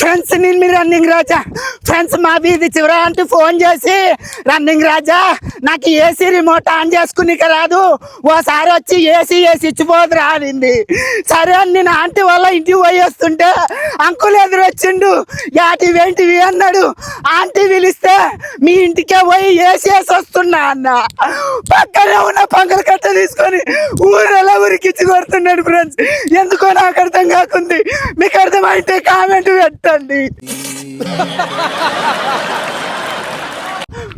Friends నేను మీ running రాజా. Friends మా వీధి చివర అంటే ఫోన్ చేసి రన్నింగ్ రాజా నాకు ఏసీ రిమోట్ ఆన్ చేసుకునిక రాదు. ఓసారి వచ్చి ఏసీ ఏసీ ఇచ్చిపోదు రానింది సరే అని నేను ఆంటీ వాళ్ళ ఇంటికి పోయి వస్తుంటే అంకుల్ ఎదురొచ్చిండు యాటివి ఏంటివి? అన్నాడు. ఆంటీ పిలిస్తే మీ ఇంటికే పోయి ఏసీ వేసి వస్తున్నా అన్న. పక్కనే ఉన్న పంకల కట్ట తీసుకొని ఊరెలా ఉరికిచ్చి కొడుతున్నాడు ఫ్రెండ్స్. ఎందుకో నాకు అర్థం కాకుంది. మీకు అర్థం అయితే కామెంట్ పెట్టండి.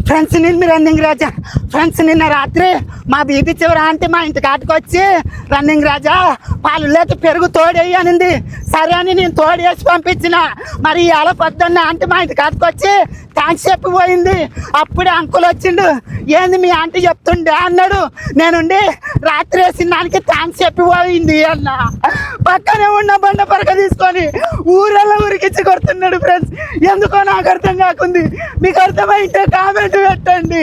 ఫ్రెండ్స్ నిన్న రన్నింగ్ రాజా. ఫ్రెండ్స్ నిన్న రాత్రి మా బీబీ చివర అంటే మా ఇంటి కాటికి వచ్చి రన్నింగ్ రాజా పాలు లేక పెరుగు తోడేయి అనింది. సరే అని నేను తోడేసి పంపించిన. మరి ఎలా పొద్దున్న ఆంటీ మా ఇంటి కాటికి వచ్చి థ్యాంక్స్ చెప్పిపోయింది. అప్పుడే అంకుల్ వచ్చిండు. ఏంది మీ ఆంటీ చెప్తుండే? అన్నాడు. నేనుండి రాత్రి వేసిన దానికి థ్యాంక్స్ చెప్పిపోయింది అన్న. పక్కనే ఉన్న బండ పరక తీసుకొని ఊరెల్లా ఊరికిచ్చి కొడుతున్నాడు ఫ్రెండ్స్ ఎందుకో నాకు అర్థం కాకుంది. మీకు అర్థమైతే కామెంట్ పెట్టండి.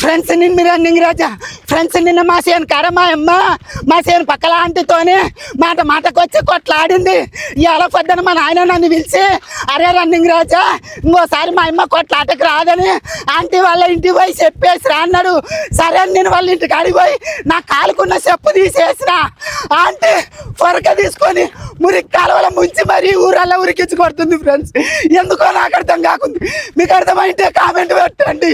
ఫ్రెండ్స్ నిన్ను మీరు రన్నింగ్ రాజా. ఫ్రెండ్స్ నిన్న మా సేను కాడ మా అమ్మ మా సేను పక్కల ఆంటీతోనే మాట మాటకు వచ్చి కొట్లాడింది. ఎలా పొద్దున మా నాయన నన్ను పిలిచి అరే రన్నింగ్ రాజా ఇంకోసారి మా అమ్మ కొట్లాటకు రాదని ఆంటీ వాళ్ళ ఇంటికి పోయి చెప్పేసి రా అన్నాడు. సరే అని నేను వాళ్ళ ఇంటికి కాడికి పోయి నా కాలుకున్న చెప్పు తీసేసిన. ఆంటీ పొరక తీసుకొని మురికి కాలువల ముంచి మరీ ఊరల్లో ఉరికించి కొడుతుంది ఫ్రెండ్స్. ఎందుకో నాకు అర్థం కాకుంది. మీకు అర్థమైతే కామెంట్ పెట్టండి.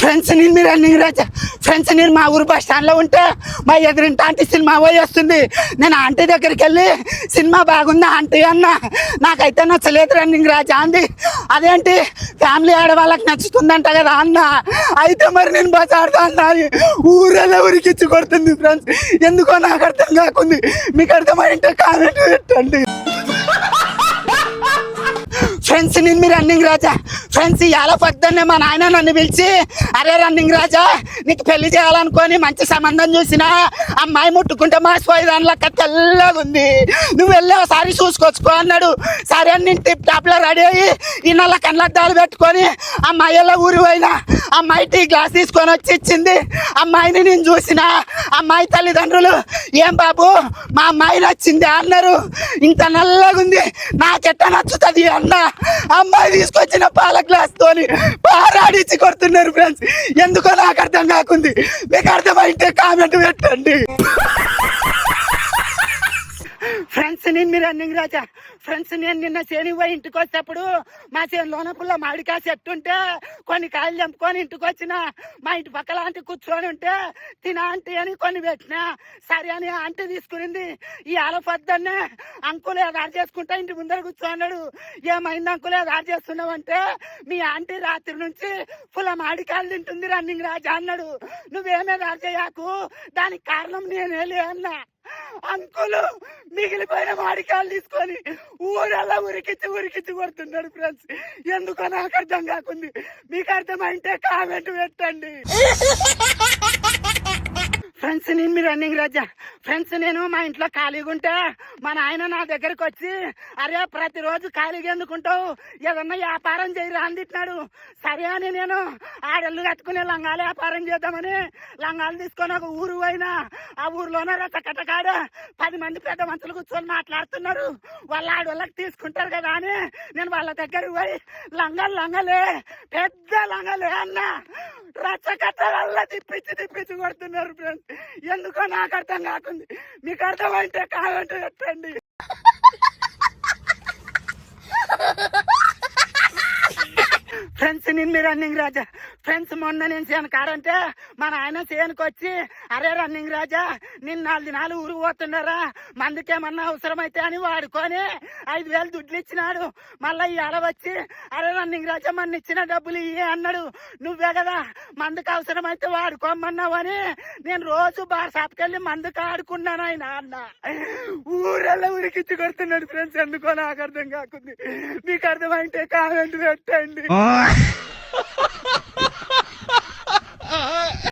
ఫ్రెండ్స్ నేను మీరు రన్నింగ్ రాజా ఫ్రెండ్స్ నేను మా ఊరు బస్ స్టాండ్లో ఉంటే మా ఎదురింటి ఆంటీ సినిమా పోయి వస్తుంది. నేను ఆంటీ దగ్గరికి వెళ్ళి సినిమా బాగుందా ఆంటీ? అన్న. నాకైతే నచ్చలేదు రన్నింగ్ రాజా అంది. అదేంటి? ఫ్యామిలీ ఆడవాళ్ళకి నచ్చుతుందంట కదా అన్న. అయితే మరి నేను బస్ ఆడుతా ఊరెళ్ళ ఊరికి ఉరికిచ్చి కొడుతుంది ఫ్రెండ్స్. ఎందుకో నాకు అర్థం కాకుంది. మీకు అర్థమైంటే కామెంట్ పెట్టండి. ఫ్రెండ్స్ నేను మీ రన్నింగ్ రాజా. ఫ్రెండ్స్ ఇవాళ పొద్దున్నే మా నాయన నన్ను పిలిచి అరే రన్నింగ్ రాజా నీకు పెళ్ళి చేయాలనుకొని మంచి సంబంధం చూసిన అమ్మాయి ముట్టుకుంటే మాసిపోయి దాని లెక్క తెల్లగా ఉంది నువ్వు వెళ్ళి ఒకసారి చూసుకొచ్చుకో అన్నాడు. సరే అని నేను టిప్ టాప్లో రెడీ అయ్యి ఈ నల్ల కళ్ళద్దాలు పెట్టుకొని అమ్మాయి ఎలా ఊరి పోయినా అమ్మాయి టీ గ్లాస్ తీసుకొని వచ్చి ఇచ్చింది. అమ్మాయిని నేను చూసిన అమ్మాయి తల్లిదండ్రులు ఏం బాబు మా అమ్మాయి నచ్చింది అన్నారు. ఇంత నల్లగా ఉంది నాకెట్ట నచ్చుతుంది అన్న అమ్మాయి తీసుకొచ్చిన పాల గ్లాస్ తోని పారాడిచ్చి కొడుతున్నారు ఫ్రెండ్స్ ఎందుకో నాకు అర్థం కాకుంది. మీకు అర్థమైతే కామెంట్ పెట్టండి. ఫ్రెండ్స్ నేను మీరు రన్నింగ్ రాజా. ఫ్రెండ్స్ నేను నిన్న శని పోయి ఇంటికి వచ్చేప్పుడు మా చేనులోన పుల్ల మామిడికాయ చెట్టు ఉంటే కొన్ని కాయలు చంపుకొని ఇంటికి వచ్చిన. మా ఇంటి పక్కల ఆంటీ కూర్చొని ఉంటే తిన ఆంటీ అని కొన్ని పెట్టిన. సరే అని ఆంటీ తీసుకునింది. ఈ ఆలపొద్దున్నే అంకులు ఎదారు చేసుకుంటా ఇంటి ముందర కూర్చోన్నాడు ఏమైంది అంకులు ఎదారు చేస్తున్నావు అంటే మీ ఆంటీ రాత్రి నుంచి పుల్ల మామిడికాయలు తింటుంది రన్నింగ్ రాజా అన్నాడు. నువ్వేమే రాజయ్యాకు దానికి కారణం నేనే అన్నా. అంకులు మిగిలిపోయిన మాడికాయలు తీసుకొని ఊరల్లా ఉరికిచ్చి ఉరికిచ్చి కొడుతున్నాడు ఫ్రెండ్స్. ఎందుకో నాకు అర్థం కాకుంది. మీకు అర్థమైంటే కామెంట్ పెట్టండి. ఫ్రెండ్స్ నేను మీ రన్నింగ్ రాజా. ఫ్రెండ్స్ నేను మా ఇంట్లో ఖాళీగా ఉంటే మా నాయన నా దగ్గరికి వచ్చి అరే ప్రతిరోజు ఖాళీగా ఎందుకుంటావు? ఏదన్నా వ్యాపారం చేయరా? అందిట్టినాడు సరే అని నేను ఆడళ్ళు కట్టుకునే లంగాలు వ్యాపారం చేద్దామని లంగాలు తీసుకొని ఒక ఊరు పోయినా ఆ ఊర్లోనే రచ్చకట్టకాడ పది మంది పెద్ద మనుషులు కూర్చొని మాట్లాడుతున్నారు. వాళ్ళ ఆడవాళ్ళకి తీసుకుంటారు కదా అని నేను వాళ్ళ దగ్గర పోయి లంగాలు లంగలే పెద్ద లంగలే అన్న రచ్చకట్ట వల్ల తిప్పించి తిప్పించి కొడుతున్నారు ఫ్రెండ్స్. ఎందుకో నాకు అర్థం కాకుంది. మీకు అర్థమైతే కామెంట్ పెట్టండి ఫ్రెండ్స్ నిన్ను రన్నింగ్ రాజా. ఫ్రెండ్స్ మొన్న నుంచి అనకారంటే మా నాయన చేనుకొచ్చి అరే రన్నింగ్ రాజా నిన్న నాలుగు దినాలు ఊరు పోతున్నారా? మందుకేమన్నా అవసరమైతే అని వాడుకొని ఐదు వేలు దుడ్లు ఇచ్చినాడు. మళ్ళీ ఇవాళ వచ్చి అరే రన్నింగ్ రాజా మన ఇచ్చిన డబ్బులు ఇయ్యే అన్నాడు. నువ్వే కదా మందుకు అవసరమైతే వాడుకోమన్నావు అని నేను రోజు బార్ షాప్కి వెళ్ళి మందుకు ఆడుకున్నాను ఆయన అన్న. ఊరెల్లా ఉరికిచ్చి కొడుతున్నాడు ఫ్రెండ్స్ ఎందుకో నాకు అర్థం కాకుంది. మీకు అర్థమైతే కామెంట్ పెట్టండి.